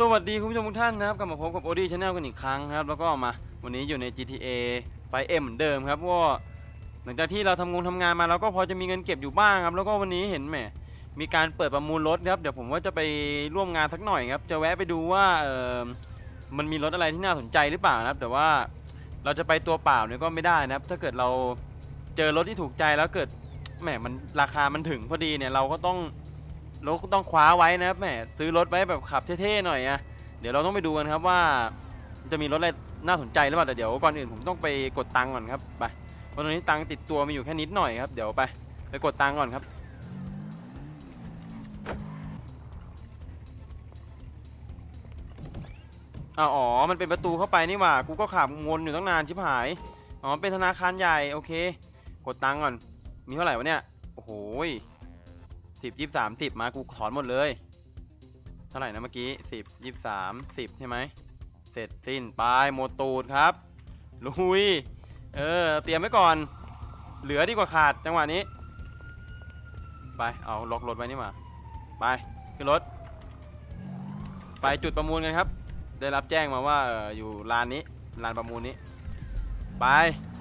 สวัสดีคุณผู้ชมทุกท่านนะครับกลับมาพบกับโอดี้ชาแนลกันอีกครั้งครับ แล้วก็มาวันนี้อยู่ใน GTA ไฟเอ็มเหมือนเดิมครับว่าหลังจากที่เราทำงงทำงานมาเราก็พอจะมีเงินเก็บอยู่บ้างครับ แล้วก็วันนี้เห็นแหมมีการเปิดประมูลรถครับเดี๋ยวผมว่าจะไปร่วมงานสักหน่อยครับ จะแวะไปดูว่าเออมันมีรถอะไรที่น่าสนใจหรือเปล่านะครับ แต่ว่าเราจะไปตัวเปล่าเนี่ยก็ไม่ได้นะครับ ถ้าเกิดเราเจอรถที่ถูกใจแล้วเกิดแหมมันราคามันถึงพอดีเนี่ยเราก็ต้อง ราต้องคว้าไว้นะครับแหมซื้อรถไว้แบบขับเท่ๆหน่อยอะเดี๋ยวเราต้องไปดูกันครับว่า จะมีรถอะไรน่าสนใจหรือเปล่าแต่เดี๋ยวก่อนอื่นผมต้องไปกดตังค์ก่อนครับไปเพราะตอนนี้ตังค์ติดตัวมีอยู่แค่นิดหน่อยครับเดี๋ยวไปไปกดตังค์ก่อนครับอ๋อ มันเป็นประตูเข้าไปนี่หว่า กูก็ขับวนอยู่ตั้งนานชิบหาย อ๋อ เป็นธนาคารใหญ่ โอเค กดตังก่อน มีเท่าไหร่วะเนี่ย โอ้โห สิบยี่สามสิบมากูถอนหมดเลย เท่าไหร่นะเมื่อกี้สิบยี่สามสิบใช่ไหม เสร็จสิ้นไปหมดตูดครับ ลุย เออ เตรียมไว้ก่อน เหลือดีกว่าขาดจังหวะนี้ ไป เอาล็อกรถไว้นี่มา ไป ขึ้นรถ ไปจุดประมูลกันครับ ได้รับแจ้งมาว่าอออยู่ลานนี้ ลานประมูลนี้ ไป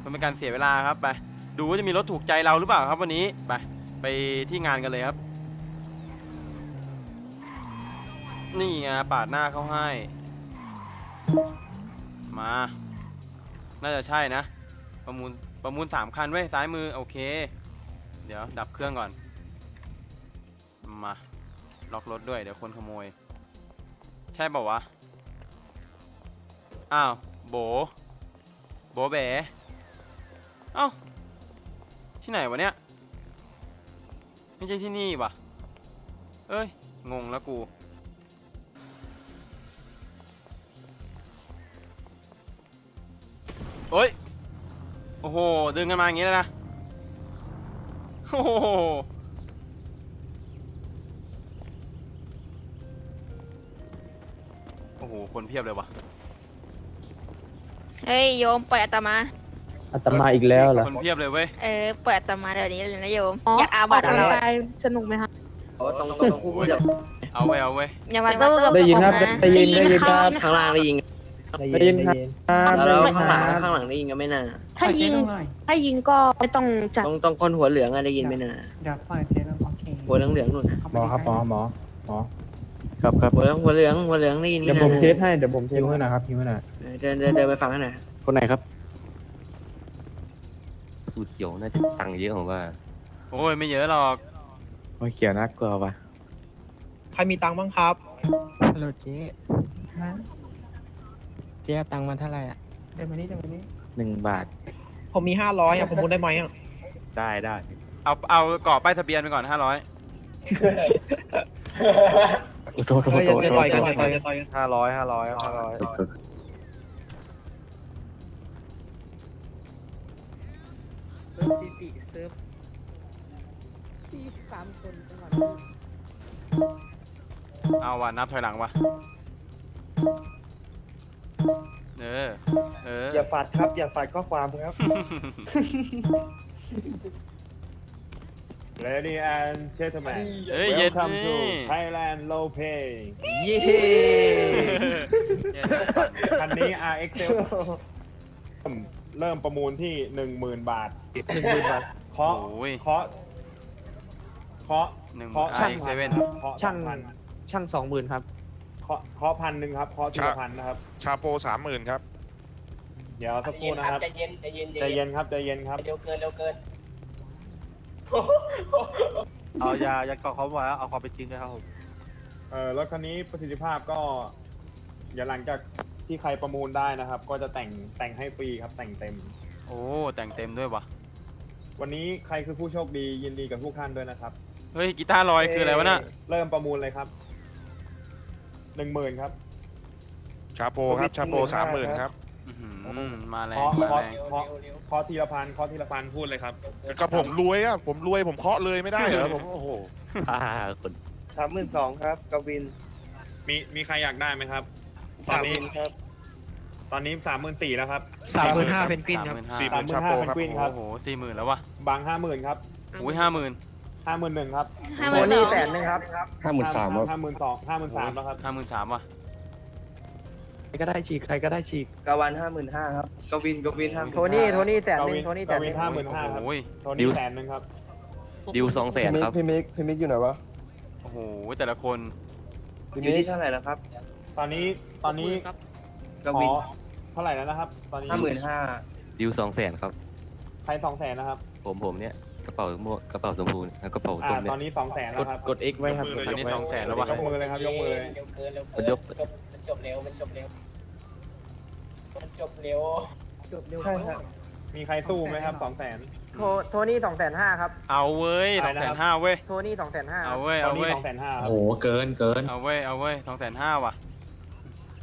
มันเป็นการเสียเวลาครับไป ดูว่าจะมีรถถูกใจเราหรือเปล่าครับวันนี้ ไป ไปที่งานกันเลยครับ นี่ไงปาดหน้าเขาให้ มา น่าจะใช่นะ ประมูล ประมูลสามคันไว้ซ้ายมือ โอเค เดี๋ยวดับเครื่องก่อน มา ล็อกรถด้วย เดี๋ยวคนขโมย ใช่เปล่าวะ อ้าว โบ โบเบ๋เอ้า ที่ไหนวะเนี่ย ไม่ใช่ที่นี่ว่ะเอ้ย งงแล้วกู โอ้ย โอ้โห ดึงกันมาอย่างงี้เลยนะ โอ้โห โอ้โห คนเพียบเลยว่ะเฮ้ยโยมปล่อยอาตมา อาตมาอีกแล้วเหรอคนเพียบเลยเว้ย เออปล่อยอาตมาเดี๋ยวนี้เลยนะโยมอ๋ออยากอาบัตออกเรากำลังกายสนุกไหมคะตรงตรงคู่กับเอาไว้เอาไว้อย่ามาสู้กับได้ยินครับผมนะได้ยินได้ยินครับ ข้างล่างได้ยิง ได้ยินครับ แล้วได้ยินข้างคหลัรังบข้างหลังได้ยิงก็ไม่น่าถ้ายิง ถ้ายิงก็ไม่ต้องจัดตรงตรงคนหัวเหลืองอะได้ยินไม่น่าเดี๋ยวปล่อยเจ๊แล้วโอเคหัวเหลืองเหลืองนู่นน่ะหมอครับหมอหมอหมอครับครับหัวเหลืองหัวเหลืองหัวเหลืองได้ยินเดี๋ไม่ยวน่าผมเทสให้ เดี๋ยวผมเทสให้หน่อยครับพิมพ์ให้หน่อยเดินเดินเดินไปฟังกันหน่อยคนไหนครับสูตรเขียวน่าจะตังค์เยอะผมว่า โอ้ยไม่เยอะหรอกมันเขียวน่ากลัวปะใครมีตังค์บ้างครับ ฮัลโหลเจ๊ฮะ เจ๊เอาตังค์มาเท่าไหร่อะเดี๋ยวมานี่เดี๋ยวมานี่หนึ่งบาท ผมมีห้าร้อยอะผมมูลได้ไหมอะได้ได้ เอาเอากรอบป้ายทะเบียนไปก่อนห้าร้อยโอ้โหโทษเฮ้ยโทษอย่าโทต่อยษกันอย่าต่อยกันต่อยกันห้าร้อยห้าร้อยห้าร้อยเอาว่ะนับถอยหลังว่ะ เออ เออ อย่าฝัดครับ อย่าฝัดข้อความครับ Ladies and gentlemen เอ้ยเย็ด welcome นี่ to Thailand Low Pay เย้คันนี้ RX เริ่มเริ่มประมูลที่หนึ่งหมื่นบาทหนึ่งหมื่นบาท เคาะโอ้ย เคาะเคาะหนึ่งเคาะไอเซเว่นเคาะช่าง พันช่างสองหมื่นครับ เคาะเคาะพันหนึ่งครับเคาะทีละพันนะครับ ชาโปสามหมื่นครับ เดี๋ยวสักครู่นะครับใจเย็นใจเย็นใจเย็นครับใจเย็นครับ เร็วเกินเร็วเกินเอายายาเกาะเขาไว้เอาความเป็นจริงด้วยครับผมเออรถคันนี้ประสิทธิภาพก็เดี๋ยวหลังจากที่ใครประมูลได้นะครับ ก็จะแต่งแต่งให้ฟรีครับ แต่งเต็ม โอ้แต่งเต็มด้วยว่ะวันนี้ใครคือผู้โชคดียินดีกับทุกท่านด้วยนะครับ เฮ้ยกีตาร์ลอยคืออะไรวะน่ะเริ่มประมูลเลยครับ หนึ่งหมื่นครับ ชาโปครับชาโปสามหมื่นครับอื้อหือมาแรง เคาะมาเคาะแรงเคาะเคาะทีละพันเคาะทีละพันพูดเลยครับก็ผมรวยอะผมรวยผมเคาะเลยไม่ได้เหรอผมโอ้โหอ่าคนสามหมื่นสองครับกวินมีมีใครอยากได้ไหมครับ ตอสานมหนี้มื่นครับตอนนี้สามหมื่นสี่แล้วครับ สามหมื่นห้าเพนกวินครับ สี่สามหหมื่มื่นนชาโป35,000ครับเพนกวินครับโอ้โหสี่หมื่นแล้ววะบางห้าหมื่นครับ อุ้ยห้าหมื่น ห้าหมื่นหนึ่งครับห้าหมื่นสองนึงครับห้าหมื่นสามครับห้าหมื่นสองห้าหมื่นสามแล้วครับห้าหมื่นสามว่ะก็ได้ฉีกใครก็ได้ฉีกกวันห้าหมื่นห้าครับกวินกวินห้าโทนี่โทนี่แสนหกนึ่วิงนโทนี่แสกนหวินึ่นงห้าหมื่นห้าครับโอ้ยโทนี่แสนหนึ่งครับดิวสองแสนครับ พี่มิกพี่มิกอยู่ไหนวะโอ้โห แต่ละคนพี่มิกเท่าไหร่แล้วครับตอนนี้ตอนนี้กขวิอนเท่าไหร่แล้วนะครับ ตอนนี้ห้าหมื่นห้าดิวสองแสนครับ ใครสองแสนนะครับผมผมเนี่ย กระเป๋าม่วงกระเป๋าชมพูแล้วกระเป๋าอ่าส้มเนี่ตยอนนี้สองแสนกแล้วดครับ กด X ไว้ครับอันนี้สองแสนแล้ววะ ยกมือเลยครับยกมือเลย เร็วเกินเร็วมันเกินยก จบมันจบเร็วมันจบเร็วมันจบเร็วจบเร็วใช่ครับ มีใครสู้ไหมครับสองแสน โทโทนี่สองแสนห้าครับ เอาเว้ยอะสไรองนะแสครันบห้าเว้ย โทนี่สองแสนห้าเอาเว้ย ตอเอานนี้เว้ย สองแสนห้าครับ โอ้โหเกินเกินเอาเว้ย เอาเว้ยสองแสนห้าว่ะ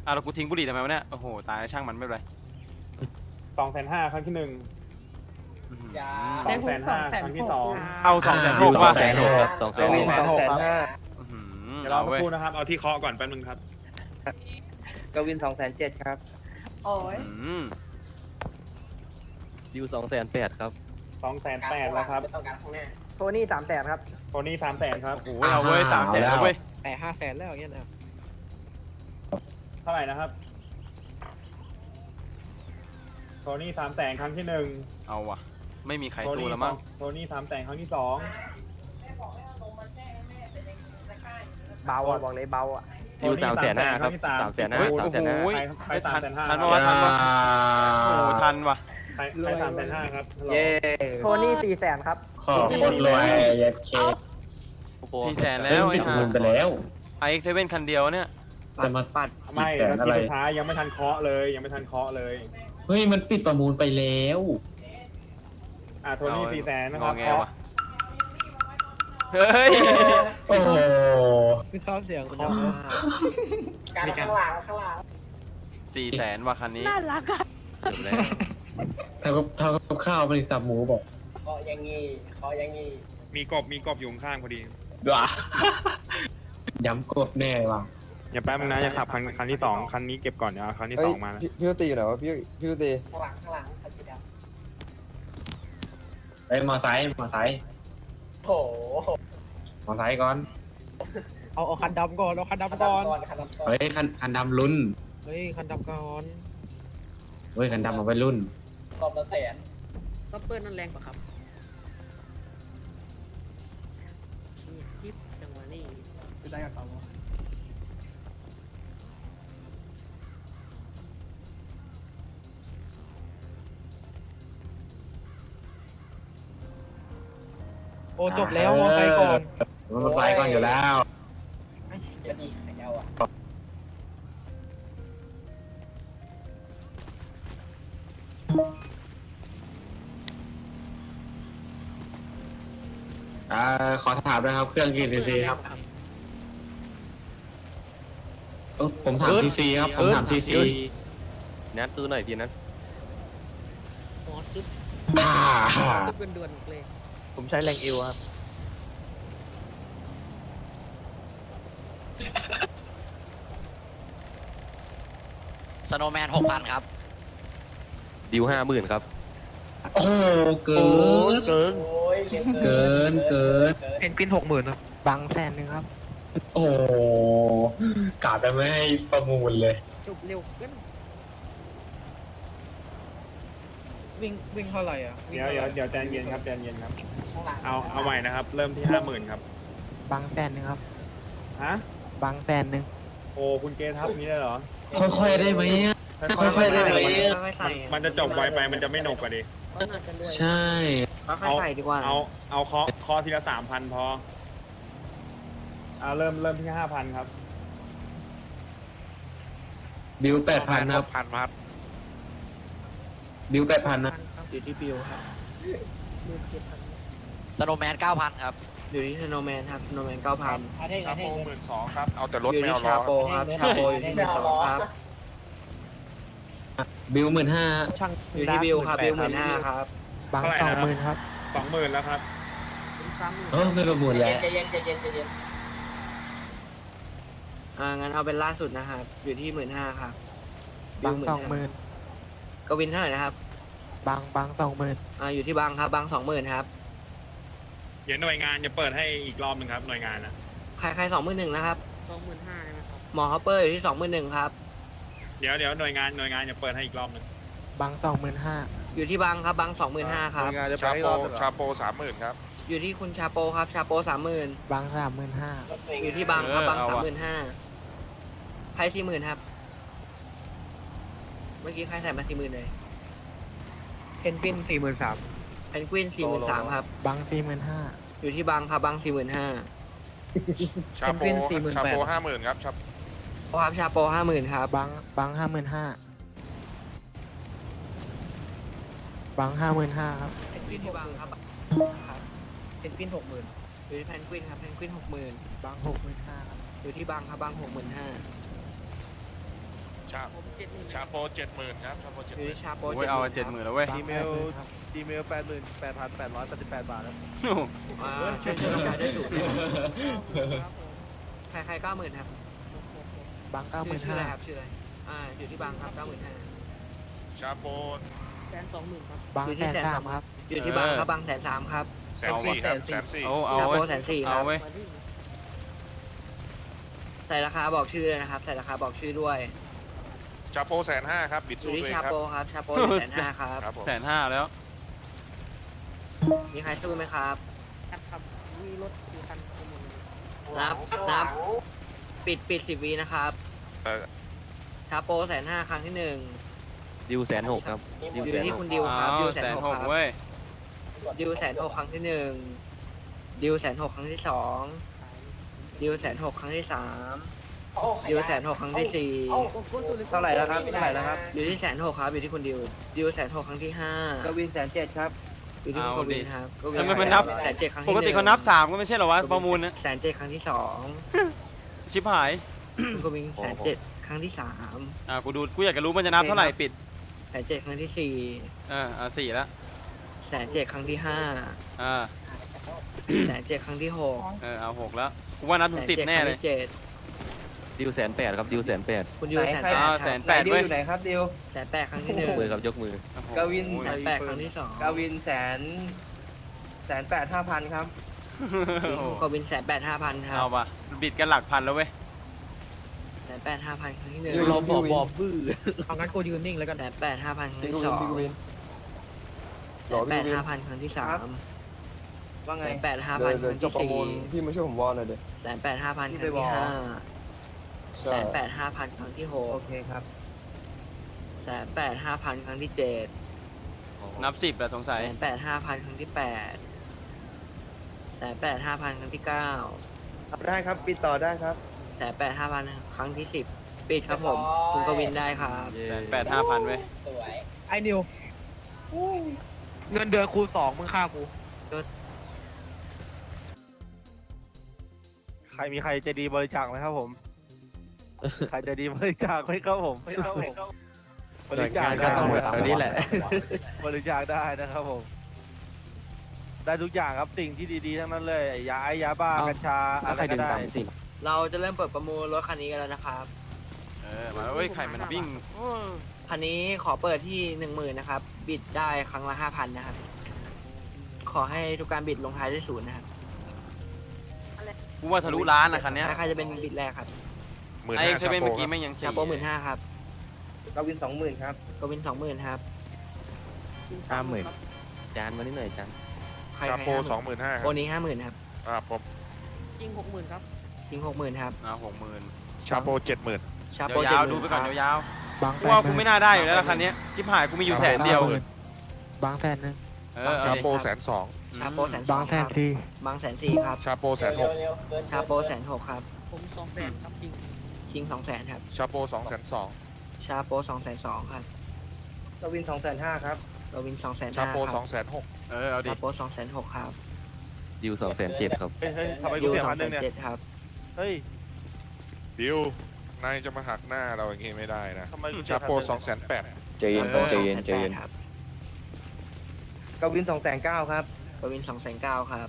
อะแล้วกูทิ้งบุหรี่ทำไมวะเนี่ย โอ้โห ตายช่างมันไม่เป็นไร สองแสนห้าครั้งที่หนึ่งอื้อหืออ ย่าสองแสนห้าครั้งที่สองเอาสองแสนหดิวกสอว่ะงแสนหกครับสองแสกนหวินกสองแสนห้าอื้อหือเดี๋ยวรอเอาสักเว้ย ครู่นะครับ เอาที่เคาะก่อนแป๊บนึงครับ กวินสองแสนเจ็ดครับอื้อหือดิวสองแสนแปดครับ สองแสนแปดแล้วครับไม่ต้องการข้างหน้าโทนี่สามแสนครับโทนี่สามแสนครับ โอ้โหเอาเว้ยสามแสนแล้วเว้ย แต่ห้าแสนแล้วอย่างเงี้ยนะ เท่าไหร่นะครับโทนี่สามแสนครั้งที่หนึ่งเอาว่ะ ไม่มีใครโทสู้นี่แล้วมั้ง โทนี่สามแสนครั้งที่สองเบาอะบอกเลยเบาอะดิวสามแสนห้าครับสามแสนห้าเฮ้ยสามโอ้แสนโหห้าใครใครทัสานมแสนห้าทันวะทันวะโอ้โหทันว่ะใครใครสามแสนห้าครับฮัลโหลเย้โทนี่สี่แสนครับ ขอบคุณรวยสี่แสนแล้วไอ้ห่าไปแล้วไอเอ็กเซเว่นคันเดียวเนี่ยปัดมาปัดไม่แล้วที่สุดท้ายยังไม่ทันเคาะเลยยังไม่ทันเคาะเลย เฮ้ย มันปิดประมูลไปแล้ว อ่าโทนี่สี่แสนนะงคอรับแงเคาะว่ะเฮ้ยโอ้โหคือชอบเสียงคุณดการข้างหลังข้างหลังสี่แสนว่ะคันนี้น่ารักอะจบแล้วเท่ากับเท่ากับข้าวบริษัทหมูบอกเคาะอยังงี้เคาะอยังงี้มีกบมีกบอยู่ข้างๆพอดี ด่าย้ำกดแน่ว่ะอย่าแป๊บนึงนะอย่าขับคันคันที่สองคันนี้เก็บก่อนเดี๋ยวเอาคันที่สองมานะพี่ตีอยู่ไหนวะพี่พี่ตีข้างหลังข้างหลังคันสีดเอ้ยมอไซค์มอไซค์ำโอ้โหมอไซค์ก่อนำเอาเอาคันดำก่อนเอาคันคันดำก่อน ดำก่อนคันดำก่อนเฮ้ยคันคันดำลุ้นเฮ้ยคันดำก่อนเฮ้ยคันดำเอาไปรุ่นกอบละแสนก็เปิ้ลนั่นแรงกว่าครับคิดจังหวะนี้จะได้กับเขา โอ้จบแล้วมอไซค์ก่อนมอไซค์ก่อนอยู่แล้วจะดีขยาวอะอ่าขอถามด้วยครับ เครื่องกี่ซีซีครับเออผมถามซีซีครับ ผมถามซีซีนัดซื้อหน่อยพี่นัดหมอซึบอ่าซึบเป็นด่วนเลย ผมใช้แรงเอวครับ สโนว์แมนหกพันครับ ดิวห้าหมื่นครับ โอ้โหเกินเกินโอ้ยเร็วเกินเกิน เพนกวินหกหมื่นครับบางแสนหนึ่งครับ โอ้โหกาดจะไม่ให้ประมูลเลย จบเร็วเกิน วิ่งวิ่งเท่าไหร่อะเดี๋ยวเดี๋ยวเดี๋ยวใจเย็นครับใจเย็นครับข้างหลังเอาเอาใหม่นะครับ เริ่มที่ห้าหมื่นครับบางแสนหนึ่งครับฮะบางแสนหนึ่งโอ้คุณเกทับนี้ได้เหรอค่อยๆได้ไหมอะ ค่อยๆได้ไหม มันมันจะจบไวไปมันจะไม่หนกกว่าดิใช่ค่อยๆใส่ดีกว่าเอาเอาเคาะเคาะทีละสามพันพอเอาเริ่มเริ่มที่ห้าพันครับบิวแปดพันครับพันพันบิ วแปดพันนะอยู่ที่บิวครับสโนว์แมนเก้าพันครับ อยู่ที่โนแมนครับโนแมนเก้าพันอาเท่งชาอาโปเท่งหมื่นสองครับ เอาแต่รถอยู่ไม่ที่เอาล้ชาอโปครับชาโปอยู่ที่หนึ่งสองครับบิวหมื่นห้าช่างอยู่ที่บิวครับบิวหมื่นห้าครับบางสองหมื่นครับสองหมื่นแล้วครับเออไม่ประมูลแล้วใจเย็นใจเย็นใจเย็นอ่างั้นเอาเป็นล่าสุดนะครับอยู่ที่หมื่นห้าครับบางสองหมื่น กวินเท่าไหร่นะครับบางบางสองหมื่นอ่าอยู่ที่บางครับบางสองหมื่นครับ เดี๋ยวหน่วยงานจะเปิดให้อีกรอบหนึ่งครับหน่วยงานนะใครใครสองหมื่นหนึ่งนะครับ สองหมื่นห้าใช่ไหมครับหมอฮอปเปอร์อยู่ที่สองหมื่นหนึ่งครับ เดี๋ยวเดี๋ยวหน่วยงานหน่วยงานจะเปิดให้อีกรอบหนึงบังสองหมื่นห้าอยู่ที่บังครับบังสองหมื่นห้าครับ งานจะไปชาให้โปรอบหนึ่งเหรอชาโปสามหมื่นครับอยู่ที่คุณชาโปครับชาโปสามหมื่นบังสามหมื่นห้าอยู่ที่บังครับเออบังเอาสามว่ะหมื่นห้าใครสี่หมื่นครับ เมื่อกี้ใครใส่มาสี่หมื่นเลยเพนกวินสี่หมื่นสามเพนกวินสี่หมื่นสามครับ บังสี่หมื่นห้าอยู่ที่บังครับบังสี่หมื่นห้า ชาโปชาโปห้าหมื่นครับชาครับชาโปห้าหมื่นครับ บังบังห้าหมื่นห้าบังห้าหมื่นห้าครับอยู่ที่บังครับครับเพนกวินหกหมื่นอยู่ที่แพนกวินครับแพนกวินหกหมื่นบังหกหมื่นห้าครับอยู่ที่บังครับบังหกหมื่นห้า ชาชาโปเจ็ดหมื่นครับชาโปเจ็ดอหยู่มื่นที่ชาโปโอ้ยเอาเจ็ดหมื่นแล้วเว้ยบังอีเมแปดลหมื่นครับอีเมลแปดหมื่นแปดพันแปดร้อยแปดสิบแปดบาทครับอ่าช่วยช่วยกระจายได้ถูกใครใครเก้าหมื่นครับบังเก้าหมื่นชื่อห้าอะไรครับชื่ออะไรอ่าอยู่ที่บังครับเก้าหมื่นห้าชาโปแสนสองหมื่นครับบังอยู่ที่แสนแสนสาสามมครับอยู่ที่บังครับบังแสนสามครับแสนสี่ครับแสนสี่เอาเอาชาโปเว้ยแสนสี่คเอารับเว้ยใส่ราคาบอกชื่อเลยนะครับ ใส่ราคาบอกชื่อด้วย ชาโปแสนห้าครับ บิดอยู่สู้ที่ด้วยชาครับ โปครับชาโปแสนห้าครับ ครับผมแสนห้าแล้ว มีใครสู้ไหมครับคันครับมีรถกี่คันทั้งหมดเลยนับนับ ปิดปิดสิบวินะครับเอ่อชาโปแสนห้าครั้งที่หนึ่งดิวแสนหกครับอยู่ที่คุณดิวครับอ้าดิววแสแสนนหกหกครับเว้ย ดิวแสนหกครั้งที่หนึ่งดิวแสนหกครั้งที่สองดิวแสนหกครั้งที่สาม ดิวแสนหกครั้งที่สี่เท่าไหร่แล้วครับเท่าไหร่แล้วครับอยู่ที่แสนหกครับอยู่ที่คุณดิวดิวแสนหกครั้งที่ห้ากวินแสนเจ็ดครับ อยู่ที่คุณเอากวิดินครับทำไมมันนับ แสนเจ็ดครั้งปที่กติเขานับสามก็ไม่ใช่เหรอวะ ประมูลนะ แสนเจ็ดครั้งที่สองชิบหาย คุณกวินแสนเจ็ดครั้งที่สามอ่า กูดู กูอยากจะรู้มันจะนับเท่าไหร่ปิด แสนเจ็ดครั้งที่สี่เอออ่าสี่แล้วแสนเจ็ดครั้งที่ห้าอ่า แสนเจ็ดครั้งที่หกเออ เอาหกแล้ว กูว่านับถึงสิบแน่เลยเจ็ดดิ วแสนแปดครับดิวแสนแปดคุณดิวไหนแสนใครแปอ้าดวคแสรับนแปดดิวเว้ย อยู่ไหนครับดิว แสนแปดครั้งที่หนึ่งยกมือครับยกมือ โอ้โหกวิน แสนแปดครั้งที่สองกวินแสนแสนแปดห้าพันครับคุณกวินแสนแปดห้าพันครัเอาบปะบิดกันหลักพันแล้วเว้ย แสนแปดห้าพันครั้งที่หนึ่งเราบอกบอกบื้อเอางั้นกูยืนนิ่งแล้วกันแสนแปดห้าพันครั้งที่สองแสนแปดห้าพันครั้งที่สามว่าแสไง นแปดห้าพันครั้งที่สี่พี่มาช่วยผมวอนหน่อยเด็แสนแปดห้าพันครั้งพี่ไปวที่อห้า ใช่แสนแปดห้าพันครั้งที่หโอกเคครับ แสนแปดห้าพันครั้งที่เจ็ดนับสิบแหละสงสัแสย นแปดห้าพันครั้งที่แปดแสนแปดห้าพันครั้งที่เก้าได้ครับ ปิดต่อได้ครับ แสนแปดห้าพันครั้งที่สิบปิดครับผม คุณกวินได้ครับ แสนแปดห้าพันเว้ย สวย ไอ้นิวเงินเดือนครูสองมึงฆ่ากู ใครมีใครใจะดีบริจาคไหมครับผม ใครใจะดีบริจาคไหมครับผมไม่ครับผมบริจาคได้หน่วยงานก็ต้องแบบนี้แหละ บริจาคได้นะครับผม ได้ทุกอย่างครับสิ่งที่ดีๆทั้งนั้นเลยยาไอยาบ้ากัญชาอะไรก็ได้เราจะเริ่มเปิดประมูลรถคันนี้กันแล้วนะครับ เออมาแล้วเว้ยไข่มันวิ่งโอ้คันนี้ขอเปิดที่หนึ่งหมื่นนะครับ บิดได้ครั้งละห้าพันนะครับ ขอให้ทุกการบิดลงท้ายด้วยศูนย์นะครับกูว่าทะลุล้านนะคันเนี้ยแล้วใครจะเป็นบิดแรกครับ หมื่นไอ้ห้าเซชาเว่นโปเมื่อคกี้รับแม่งยังสี่ชาโปหมื่นห้าครับกวินสองหมื่นครับกวินสองหมื่นครับห้าหมื่นจานมานิดหน่อยจานใครชาโปใครสองหมื่นห้าคโอรับนี้ห้าหมื่นครับอ่าผมยิงหกหมื่นครับ ทิ้งหกหมื่นครับอ่าหกหมื่นชาโปเจ็ดหมื่นชาโปยาว70,000ๆดูไปก่อนครับยาวบังๆแปกูดว่าหกูมื่นไม่น่าได้อยู่แล้วละคันเนี้ยชิบหายกูมีอยู่แสนเดียวบังแสนหนึ่งเออชาเอาดิโปแสนสองชาโปแสนสบัองงคแสรันบสี่บางแสนสี่ครับ ชาโปแสนหเร็กวเร็วเกินชาโปแสนหกครับผมสองแสนครับจริง คิงสองแสนครับชาโปสองแสนสองชาโปสองแสนสองครับกวินสองแสนห้าครับโรวินสองแสนชาห้าโปคสรัอบงแสนหกเออเอาดิ ชาโปสองแสนหกครับดิวสองแสนเจ็ดครับ เฮ้ยเฮ้ยทำไมกูยูเสียสอพังนหแสนึ่งนเนี่ย เจ็ดครับเฮ้ยดิว นายจะมาหักหน้าเราอย่างงี้ไม่ได้นะ ทำไมกูเสีชายโปพันหนึ่สองแสนแปดใจเย็นชาโปใจเย็น280,000ใจเย็นครับกวินสองแสนเก้าครับโรวินสองแสนเก้าครับ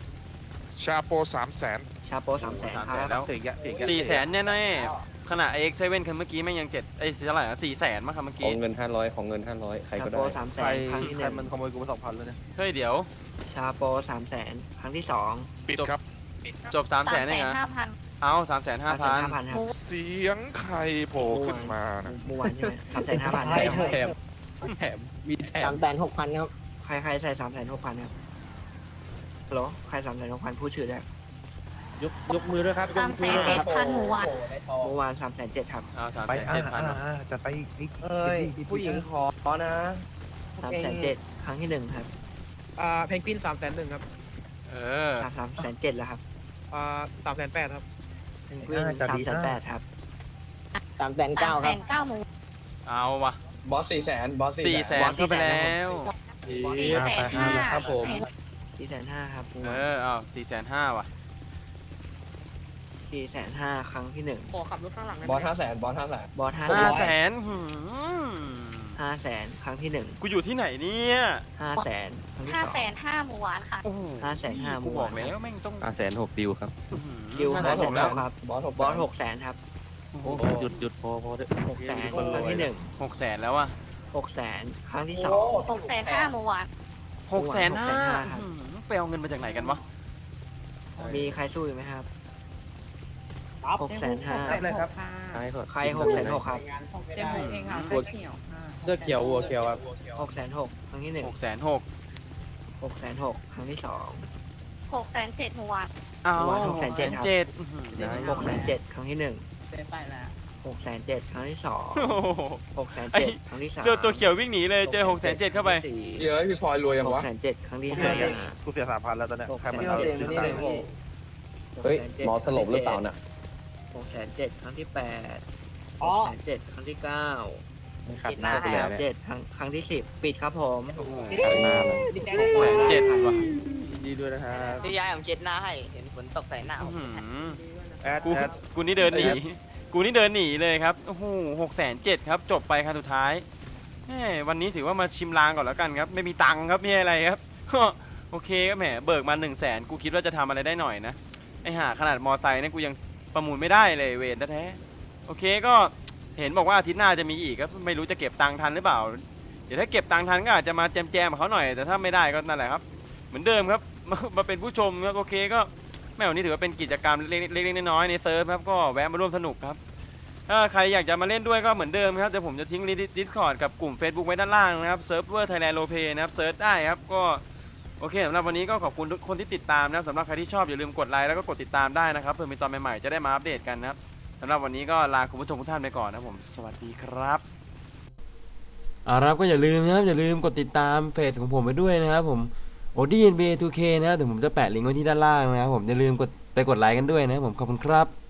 ชาโปสามแสนชาโปสามแสนสามคแสรันบแล้วเสียงแยะเสียงแยะสี่แสนแน่ๆ ขณะเอ็กเซเว่นคันเมื่อกี้แม่งยังเจ็ดไอ้ยเท่าไหร่อะสี่แสนมั้งครับเมื่อขอกี้ งเงินห้าร้อยของเงินห้าร้อยใครชาก็โปได้ สามแสใครนครั้งที่หใครนึ่งมันขโมยกูไปสองพันแล้วเนี่ยเฮ้ยเดี๋ยว ชาโปสามแสนครั้งที่สองปิดครับ จบสามแสนเองเหรอเอาสามแสนห้าสามพันแสนห้าพันครับเสียงใครโผล่ขึ้นมานะเมื่อวานใช่ไหมสามแสนห้าพันแถมแถมมีแถมสามแสนหกพันครับ ใครใครใส่สามแสนหกพันครับฮัลโหลใครสามแสนหกพันพูดชื่อได้ ยกยกมือด้วยครับยกมือด้วยครับพันหมูหวานเมื่อวานสามแสนเจ็ดครับเอาสามไปแสนอ่าเจ็ดพันอ่าจะไปอีกเอ้ยผู้หญิงขอนะสามแสนเจ็ดครั้งที่หนึ่งครับอ่าเพนกวินสามแสนหนึ่งครับเออ สามสามแสนเจ็ดแล้วครับอ่าสามแสนแปดครับเพนกวินสามแสนแปดครับสามแสนเก้าครับเก้าหมูเอาวะบอสสี่แสนบอสสี่แสนเข้าไปแล้วสี่แสนห้าครับผมสี่แสนห้าครับเออเอาสี่แสนห้าวะ สี่แสนห้าครั้งที่หนึ่งขอขับรถข้างหลังได้ไหมบอสห้าแสนบอสห้าแสนบอสห้าห้าแสนหืมห้าแสนครั้งที่หนึ่งกูอยู่ที่ไหนเนี่ยห้าแสนครั้งที่ห้าสองแสนห้าหมูหวานค่ะ โอ้โหห้าแสนห้าหมู่กูบอกแล้วแม่งต้องห้าแสนหกดิวครับ อื้อหือดิวห้าห้าแสแสนนหกเก้าครับ บอสหกบอสหกแสนครับโอ้หยุดหยุดพอพอเถอะหกแสนครั้งที่หนึ่งหกแสนแล้วอะหกแสนครั้งที่สอง หกแสนห้าหมูหวาน หกแสนห้า650,000ครับไปเอาเงินมาจากไหนกันวะมีใครสู้อีกไหมครับ หกแสนห้าเลยครับใช่ครับใครหกแสนหกครับเจ๊เองค่ะหัวเสื้อเขียววัวเขียวครับหกแสนหกครั้งที่หนึ่งหกแสนหกหกแสนหกครั้งที่สอง หกแสนเจ็ดหมูหวานเอาหกหกแสแสนนเจ็ดครับเจ็ดอื้อหือหกแสนเจ็ดครั้งที่หนึ่งเป็นไปแล้วหกแสนเจ็ดครั้งที่สองโอ้โหหกแสนไอ้เจ็ดครั้งที่สามเจอตัวเขียววิ่งหนีเลยเจอหกแสนเจ็ดเข้าไป เยอะพี่พลอยรวยยังหกวะแสนเจ็ดครั้งที่กูห้าเสียกูเสียสามพันแล้วตอนเนี้ยใครมันเอาพี่เอาเองติดนี่ตามเลยเฮ้ยหมอสลบหรือเปล่าน่ะ หกแสนเจ็ดครั้งที่แปดอ๋หอกแสนเจ็ดครั้งที่เก้าไม่ขัดหน้าหไปกแสแล้วนเนี่ยเจ็ดครั้งครั้งที่สิบปิดครับผมโอ้โหขัดหน้าเลยดีใจหกแสนเจ็ดว่ะยินดีด้วยนะครับพี่ยายผมเช็ดหน้าให้ เห็นฝนตกใส่หน้าอื้อหือแอดกูแอดกูนี่เดินหนีกูนี่เดินหนีเลยครับโอ้โหหกแสนเจ็ดครับ จบไปครั้งสุดท้ายแหมวันนี้ถือว่ามาชิมลางก่อนแล้วกันครับ ไม่มีตังค์ครับไม่ใช่อะไรครับ โอเคก็แหมเบิกมาหนึ่งแสนกูคิดว่าจะทำอะไรได้หน่อยนะไอหาขนาดมอไซค์เนี่ยกูยัง ประมูลไม่ได้เลยเวรแท้ๆโอเคก็เห็นบอกว่าอาทิตย์หน้าจะมีอีกก็ไม่รู้จะเก็บตังค์ทันหรือเปล่า เดี๋ยวถ้าเก็บตังค์ทันก็อาจจะมาแจมแจมๆกับเขาหน่อย แต่ถ้าไม่ได้ก็นั่นแหละครับ เหมือนเดิมครับมามาเป็นผู้ชมครับโอเคก็แม่วันนี้ถือว่าเป็นกิจกรรมเล็กๆน้อยๆในเซิร์ฟครับก็แวะมาร่วมสนุกครับถ้าใครอยากจะมาเล่นด้วยก็เหมือนเดิมครับเดี๋ยวผมจะทิ้งลิงก์ดิสคอร์ดกับกลุ่ม Facebook ไว้ด้านล่างนะครับเซิร์ฟเวอร์ไทยแลนด์โลเพนะครับเซิร์ชได้ครับก็ โอเคสำหรับวันนี้ก็ขอบคุณทุกคนที่ติดตามนะครับสำหรับใครที่ชอบอย่าลืมกดไลค์แล้วก็กดติดตามได้นะครับเพื่อมีตอนใหม่ๆจะได้มาอัปเดตกันนะครับสำหรับวันนี้ก็ลาคุณผู้ชมทุกท่านไปก่อนนะครับผม สวัสดีครับ เอาละก็อย่าลืมนะครับอย่าลืมกดติดตามเพจของผมไปด้วยนะครับผมโอดี NBA 2K นะครับเดี๋ยวผมจะแปะลิงก์ไว้ที่ด้านล่างนะครับผมอย่าลืมกดไปกดไลค์กันด้วยนะครับผมขอบคุณครับ